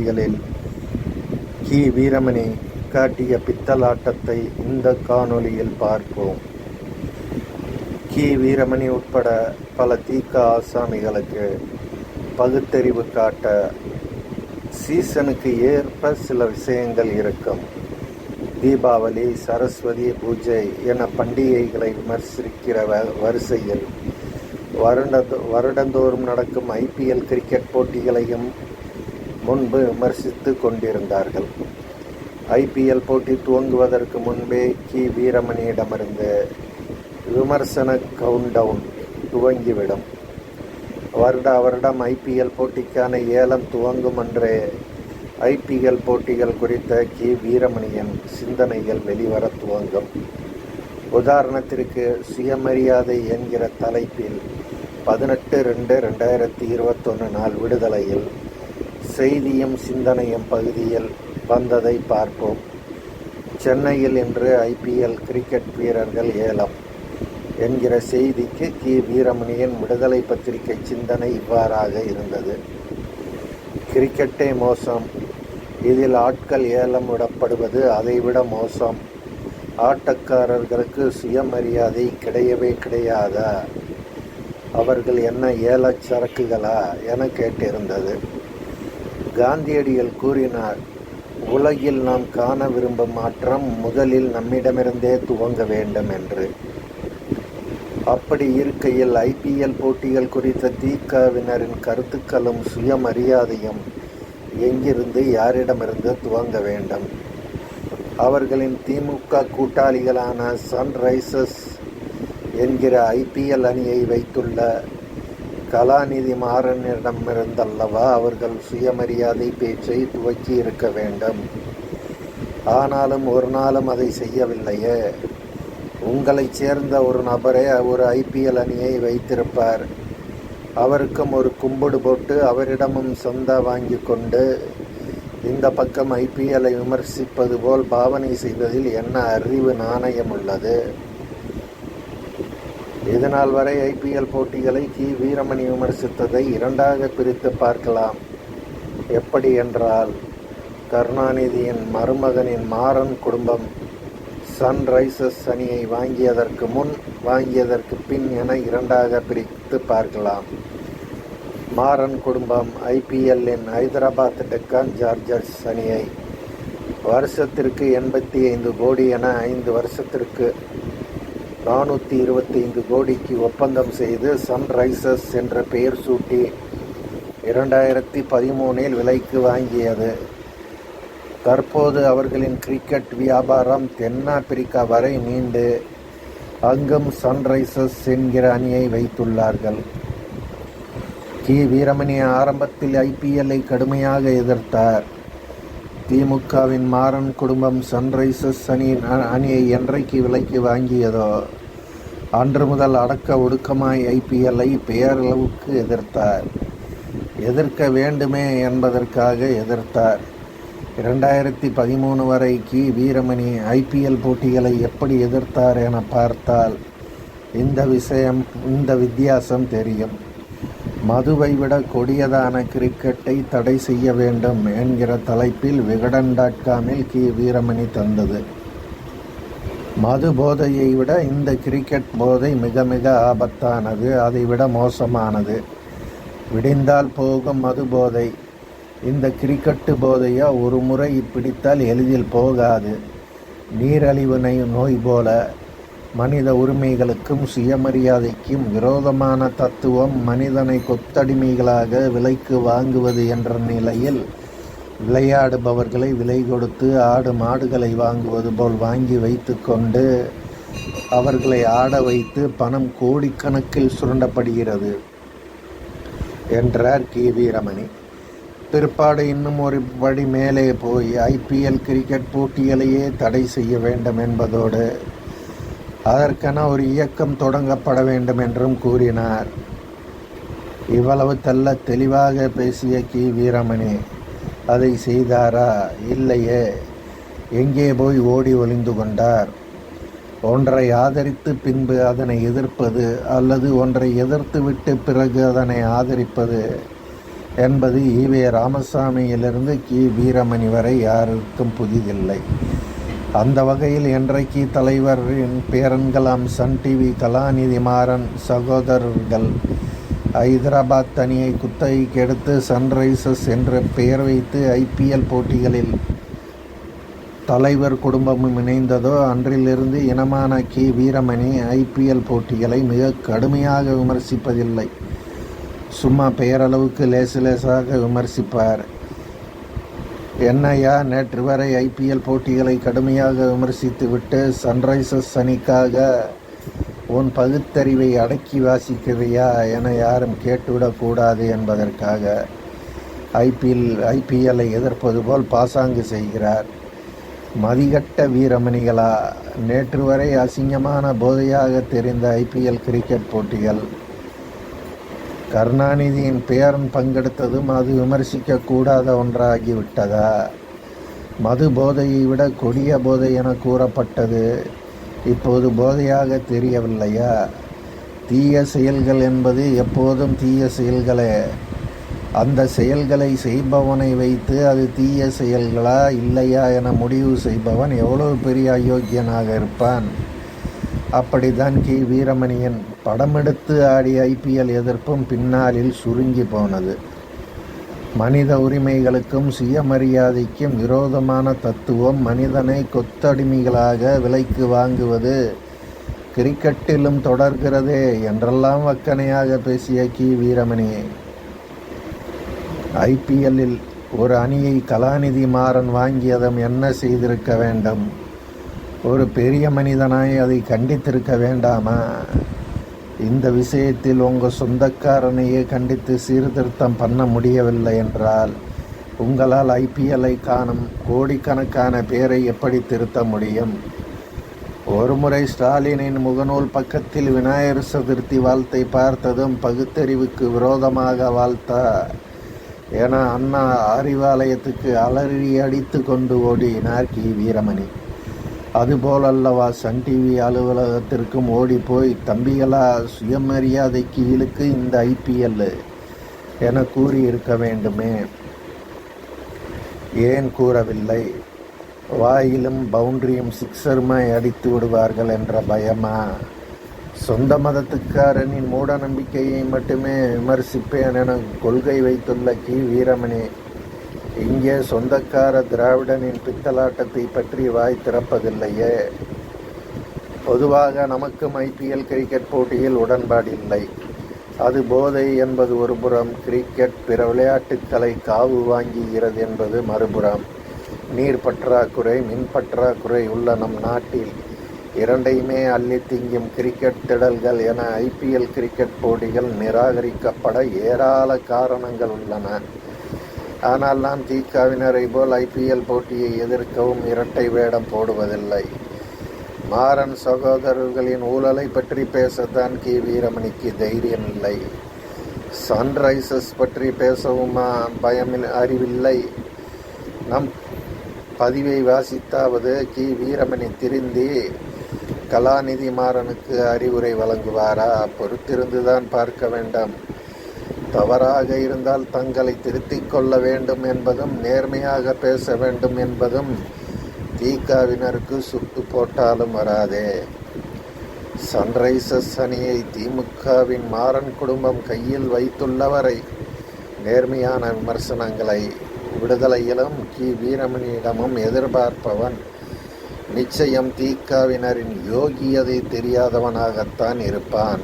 பகுதிகளில் கி வீரமணி காட்டிய பித்தலாட்டத்தை இந்த காணொளியில் பார்ப்போம். கி வீரமணி உட்பட பல தீக்க ஆசாமிகளுக்கு பகுத்தறிவு காட்ட சீசனுக்கு ஏற்ப சில விஷயங்கள் இருக்கும். தீபாவளி சரஸ்வதி பூஜை என பண்டிகைகளை விமர்சிக்கிற வரிசையில் வருட வருடந்தோறும் நடக்கும் ஐபிஎல் கிரிக்கெட் போட்டிகளையும் முன்பு விமர்சித்து கொண்டிருந்தார்கள். ஐபிஎல் போட்டி துவங்குவதற்கு முன்பே கி. வீரமணியிடமிருந்து விமர்சன கவுண்டவுன் துவங்கிவிடும். வருட வருடம் ஐபிஎல் போட்டிக்கான ஏலம் துவங்கும் அன்றே ஐபிஎல் போட்டிகள் குறித்த கி. வீரமணியின் சிந்தனைகள் வெளிவர துவங்கும். உதாரணத்திற்கு சுயமரியாதை என்கிற தலைப்பில் பதினெட்டு ரெண்டு ரெண்டாயிரத்தி இருபத்தொன்று நாள் விடுதலையில் செய்தியும் சிந்தனையும் பகுதியில் வந்ததை பார்ப்போம். சென்னையில் இன்று ஐபிஎல் கிரிக்கெட் வீரர்கள் ஏலம். என்கிற செய்திக்கு கி. வீரமணியின் விடுதலை பத்திரிகை சிந்தனை இவ்வாறாக இருந்தது. கிரிக்கெட்டே மோசம். இதில் ஆட்கள் ஏலம் விடப்படுவது அதைவிட மோசம். ஆட்டக்காரர்களுக்கு சுயமரியாதை கிடையவே கிடையாதா? அவர்கள் என்ன ஏலச் சரக்குகளா? என கேட்டிருந்தது. காந்தியடிகள் கூறினார் உலகில் நாம் காண விரும்பும் மாற்றம் முதலில் நம்மிடமிருந்தே துவங்க வேண்டும் என்று அப்படி இருக்கையில் ஐபிஎல் போட்டிகள் குறித்த தீக்காவினரின் கருத்துக்களும் சுயமரியாதையும் எங்கிருந்து யாரிடமிருந்து துவங்க வேண்டும்? அவர்களின் திமுக கூட்டாளிகளான சன்ரைசர்ஸ் என்கிற ஐபிஎல் அணியை வைத்துள்ள கலாநிதி மாறனிடமிருந்தல்லவா அவர்கள் சுயமரியாதை பேச்சை துவக்கி இருக்க வேண்டும். ஆனாலும் ஒரு நாளும் அதை செய்யவில்லையே. உங்களைச் சேர்ந்த ஒரு நபரே ஒரு ஐபிஎல் அணியை வைத்திருப்பார். அவருக்கும் ஒரு கும்பிடு போட்டு அவரிடமும் சொந்த வாங்கி கொண்டு இந்த பக்கம் ஐபிஎல்லை விமர்சிப்பது போல் பாவனை செய்வதில் என்ன அறிவு நாணயம் உள்ளது இதனால் வரை ஐபிஎல் போட்டிகளை கி. வீரமணி விமர்சித்ததை இரண்டாக பிரித்து பார்க்கலாம். எப்படி என்றால் கருணாநிதியின் மருமகனின் மாறன் குடும்பம் சன்ரைசர்ஸ் அணியை வாங்கியதற்கு முன் வாங்கியதற்கு பின் என இரண்டாக பிரித்து பார்க்கலாம். மாறன் குடும்பம் ஐபிஎல்லின் ஹைதராபாத் டெக்கான் ஜார்ஜர்ஸ் அணியை வருஷத்திற்கு எண்பத்தி ஐந்து கோடி என ஐந்து வருஷத்திற்கு நானூற்றி இருபத்தி ஐந்து கோடிக்கு ஒப்பந்தம் செய்து சன்ரைசர்ஸ் என்ற பெயர் சூட்டி இரண்டாயிரத்தி பதிமூனில் விலைக்கு வாங்கியது. தற்போது அவர்களின் கிரிக்கெட் வியாபாரம் தென்னாப்பிரிக்கா வரை நீண்டு அங்கும் சன்ரைசர்ஸ் என்கிற அணியை வைத்துள்ளார்கள். கி. வீரமணி ஆரம்பத்தில் ஐபிஎல்லை கடுமையாக எதிர்த்தார். திமுகவின் மாறன் குடும்பம் சன்ரைசர்ஸ் அணியின் அணியை என்றைக்கு விலைக்கு வாங்கியதோ அன்று முதல் அடக்க ஒடுக்கமாய் ஐபிஎல்லை பெயரளவுக்கு எதிர்த்தார். எதிர்க்க வேண்டுமே என்பதற்காக எதிர்த்தார். இரண்டாயிரத்தி பதிமூணு வரை கி. வீரமணி ஐபிஎல் போட்டிகளை எப்படி எதிர்த்தார் என பார்த்தால் இந்த விஷயம் இந்த வித்தியாசம் தெரியும். மதுவை விட கொடியதான கிரிக்கெட்டை தடை செய்ய வேண்டும் என்கிற தலைப்பில் விகடன் டாட் காமில் கி. வீரமணி தந்தது. மது போதையை விட இந்த கிரிக்கெட் போதை மிக மிக ஆபத்தானது. அதை விட மோசமானது. விடிந்தால் போகும் மது போதை. இந்த கிரிக்கெட்டு போதையா? ஒரு முறை பிடித்தால் எளிதில் போகாது. நீரழிவு நோய் போல மனித உரிமைகளுக்கும் சுயமரியாதைக்கும் விரோதமான தத்துவம் மனிதனை கொத்தடிமைகளாக விலைக்கு வாங்குவது என்ற நிலையில் விளையாடுபவர்களை விலை கொடுத்து ஆடு மாடுகளை வாங்குவது போல் வாங்கி வைத்துக்கொண்டு அவர்களை ஆட வைத்து பணம் கோடிக்கணக்கில் சுரண்டப்படுகிறது என்றார் கி வீரமணி பிற்பாடு இன்னும் ஒரு படி மேலே போய் ஐபிஎல் கிரிக்கெட் போட்டிகளையே தடை செய்ய வேண்டும் என்பதோடு அதற்கென ஒரு இயக்கம் தொடங்கப்பட வேண்டும் என்றும் கூறினார். இவ்வளவு தெல்ல தெளிவாக பேசிய கி. வீரமணி அதை செய்தாரா? இல்லையே. எங்கே போய் ஓடி ஒளிந்து கொண்டார்? ஒன்றை ஆதரித்து பின்பு அதனை எதிர்ப்பது அல்லது ஒன்றை எதிர்த்துவிட்டு பிறகு அதனை ஆதரிப்பது என்பது ஈவே ராமசாமியிலிருந்து கி. வீரமணி வரை யாருக்கும் புதிதில்லை. அந்த வகையில் இன்றைக்கு தலைவரின் பேரன்கலாம் சன் டிவி கலாநிதி மாறன் சகோதரர்கள் ஐதராபாத் அணியை குத்தகைக்கு எடுத்து சன்ரைசர்ஸ் என்ற பெயர் வைத்து ஐபிஎல் போட்டிகளில் தலைவர் குடும்பமும் இணைந்ததோ அன்றிலிருந்து இனமான கி. வீரமணி ஐபிஎல் போட்டிகளை மிக கடுமையாக விமர்சிப்பதில்லை. சும்மா பெயரளவுக்கு லேசு லேசாக விமர்சிப்பார். என்னையா நேற்று வரை ஐபிஎல் போட்டிகளை கடுமையாக விமர்சித்துவிட்டு சன்ரைசர்ஸ் அணிக்காக உன் பகுத்தறிவை அடக்கி வாசிக்கிறியா என யாரும் கேட்டுவிடக்கூடாது என்பதற்காக ஐபிஎல் ஐபிஎல்லை எதிர்ப்பது போல் பாசாங்கு செய்கிறார். மதிகட்ட வீரமணிகளா நேற்று வரை அசிங்கமான போதையாக தெரிந்த ஐபிஎல் கிரிக்கெட் போட்டிகள் கருணாநிதியின் பேரன் பங்கெடுத்ததும் அது விமர்சிக்க கூடாத ஒன்றாகிவிட்டதா? மது போதையை விட கொடிய போதை என கூறப்பட்டது. இப்போது போதையாக தெரியவில்லையா? தீய செயல்கள் என்பது எப்போதும் தீய செயல்களே. அந்த செயல்களை செய்பவனை வைத்து அது தீய செயல்களா இல்லையா என முடிவு செய்பவன் எவ்வளவு பெரிய அயோக்கியனாக இருப்பான்? அப்படித்தான் கி. வீரமணியன் படமெடுத்து ஆடிய ஐபிஎல் எதிர்ப்பும் பின்னாளில் சுருங்கி போனது. மனித உரிமைகளுக்கும் சுயமரியாதைக்கும் விரோதமான தத்துவம் மனிதனை கொத்தடிமைகளாக விலைக்கு வாங்குவது. கிரிக்கெட்டிலும் தொடர்கிறதே என்றெல்லாம் வக்கனையாக பேசிய கி. வீரமணியை. ஐபிஎல்லில் ஒரு அணியை கலாநிதி மாறன் வாங்கியதும் என்ன செய்திருக்க வேண்டும்? ஒரு பெரிய மனிதனாய் அதை கண்டித்திருக்க வேண்டாமா? இந்த விஷயத்தில் உங்கள் சொந்தக்காரனையே கண்டித்து சீர்திருத்தம் பண்ண முடியவில்லை என்றால் உங்களால் ஐபிஎல்லை காணும் கோடிக்கணக்கான பேரை எப்படி திருத்த முடியும்? ஒருமுறை ஸ்டாலினின் முகநூல் பக்கத்தில் விநாயகர் சதுர்த்தி வாழ்த்தை பார்த்ததும் பகுத்தறிவுக்கு விரோதமாக வாழ்த்தா என அண்ணா அறிவாலயத்துக்கு அலறி அடித்து கொண்டு ஓடினார் கி. வீரமணி. அதுபோலல்லவா சன் டிவி அலுவலகத்திற்கும் ஓடிப்போய் தம்பிகளா சுயமரியாதைக்கு இழுக்கு இந்த ஐபிஎல் என கூறியிருக்க வேண்டுமே. ஏன் கூறவில்லை? வாயிலும் பவுண்டரியும் சிக்ஸருமாய் அடித்து விடுவார்கள் என்ற பயமா? சொந்த மதத்துக்காரனின் மூட நம்பிக்கையை மட்டுமே விமர்சிப்பேன் என கொள்கை வைத்துள்ள கி. வீரமணி இங்கே சொந்தக்கார திராவிடனின் பித்தலாட்டத்தை பற்றி வாய் திறப்பதில்லையே. பொதுவாக நமக்கும் ஐபிஎல் கிரிக்கெட் போட்டியில் உடன்பாடில்லை அது போதை என்பது ஒரு புறம் கிரிக்கெட் பிற விளையாட்டுக்களை காவு வாங்குகிறது என்பது மறுபுறம். நீர் பற்றாக்குறை மின் பற்றாக்குறை உள்ள நம் நாட்டில் இரண்டையுமே அள்ளி திங்கும் கிரிக்கெட் திடல்கள் என ஐபிஎல் கிரிக்கெட் போட்டிகள் நிராகரிக்கப்பட ஏராள காரணங்கள் உள்ளன. ஆனால் நான் திகாவினரை போல் ஐபிஎல் போட்டியை எதிர்க்கவும் இரட்டை வேடம் போடுவதில்லை. மாறன் சகோதரர்களின் ஊழலை பற்றி பேசத்தான் கி. வீரமணிக்கு தைரியம் இல்லை. சன்ரைசர்ஸ் பற்றி பேசவுமா? பயமில் அறிவில்லை. நம் பதிவை வாசித்தாவது கி. வீரமணி திருந்தி கலாநிதி மாறனுக்கு அறிவுரை வழங்குவாரா? பொறுத்திருந்துதான் பார்க்க வேண்டாம். தவறாக இருந்தால் தங்களை திருத்திக் கொள்ள வேண்டும் என்பதும் நேர்மையாக பேச வேண்டும் என்பதும் திகாவினருக்கு சுட்டு போட்டாலும் வராதே. சன்ரைசர்ஸ் அணியை திமுகவின் மாறன் குடும்பம் கையில் வைத்துள்ளவரை நேர்மையான விமர்சனங்களை விடுதலையிலும் கி. வீரமணியிடமும் எதிர்பார்ப்பவன் நிச்சயம் தீக்காவினரின் யோகியதை தெரியாதவனாகத்தான் இருப்பான்.